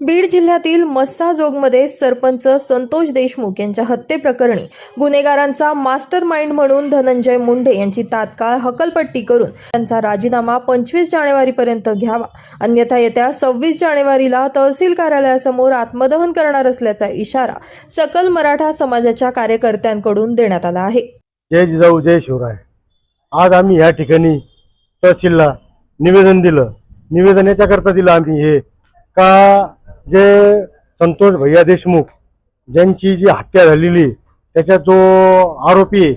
बीड जिल्ह्यातील मस्साजोगमध्ये सरपंच संतोष देशमुख यांच्या हत्येप्रकरणी गुन्हेगारांचा मास्टर माइंड म्हणून धनंजय मुंडे यांची तात्काळ हकलपट्टी करून त्यांचा राजीनामा पंचवीस जानेवारीपर्यंत घ्यावा. अन्यथा येत्या सव्वीस जानेवारीला तहसील कार्यालयासमोर आत्मदहन करणार असल्याचा इशारा सकल मराठा समाजाच्या कार्यकर्त्यांकडून देण्यात आला आहे. जय जिजाऊ जय शिवराय. आज आम्ही या ठिकाणी तहसीलला निवेदन दिलं. निवेदन याच्याकरता दिलं आम्ही हे. का जे संतोष भैया देशमुख ज्यांची जी हत्या झालेली त्याचा जो आरोपी आहे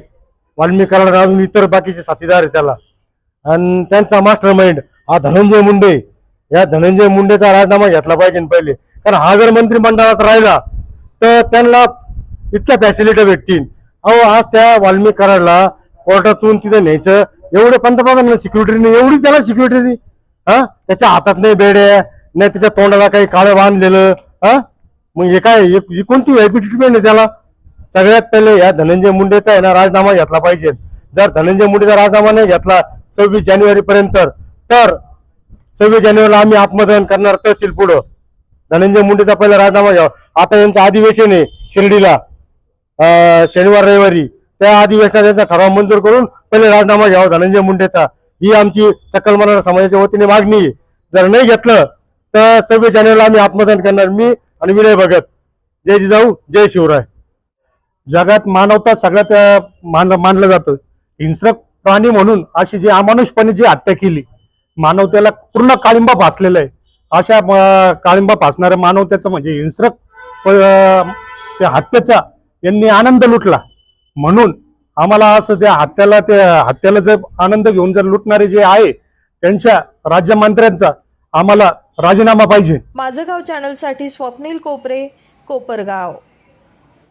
अजून इतर बाकीचे साथीदार आहे त्याला. आणि त्यांचा मास्टर माइंड हा धनंजय मुंडे या धनंजय मुंडेचा राजीनामा घेतला पाहिजे पहिले. कारण हा जर मंत्रिमंडळात राहिला तर त्यांना इतक्या फॅसिलिटी भेटतील. अहो आज त्या वाल्मिक कराडला कोर्टातून तिथे न्यायचं एवढे पंतप्रधान सिक्युरिटी एवढी त्याला सिक्युरिटी हा? त्याच्या हातात नाही बेड्या. नाही त्याच्या तोंडाला काही काळं बांधलेलं हा? मग हे काय ही कोणती व्हायपी ट्रीटमेंट आहे त्याला? सगळ्यात पहिले या धनंजय मुंडेचा आहे ना राजीनामा घेतला पाहिजे. जर धनंजय मुंडेचा राजीनामा नाही घेतला सव्वीस जानेवारी पर्यंत तर सव्वीस जानेवारीला आम्ही आत्मदहन करणार तहसील पुढं. धनंजय मुंडेचा पहिला राजीनामा घ्यावा. आता यांचं अधिवेशन आहे शिर्डीला शनिवार रविवारी. त्या अधिवेशनात यांचा ठराव मंजूर करून पहिले राजीनामा घ्यावा धनंजय मुंडेचा. ही आमची सकल मराठा समाजाच्या वतीने मागणी जर नाही घेतलं तर सव्वीस जानेवारीला आम्ही आत्मदान करणार. मी आणि विनय भगत. जय जिजाऊ जय शिवराय. जगात मानवता सगळ्यात मान मानलं जातं. हिंसक प्राणी म्हणून अशी जी अमानुषपणे जी हत्या केली मानवतेला पूर्ण काळिंबा फासलेला आहे. अशा काळिंबा फासणाऱ्या मानवतेचा म्हणजे हिंसक त्या हत्येचा यांनी आनंद लुटला. म्हणून आम्हाला असं त्या हत्याला त्या हत्याला जर आनंद घेऊन जर लुटणारे जे आहे त्यांच्या राज्यमंत्र्यांचा आम्हाला राजीनामा पाहिजे. माझं गाव चॅनलसाठी स्वप्नील कोपरे कोपरगाव.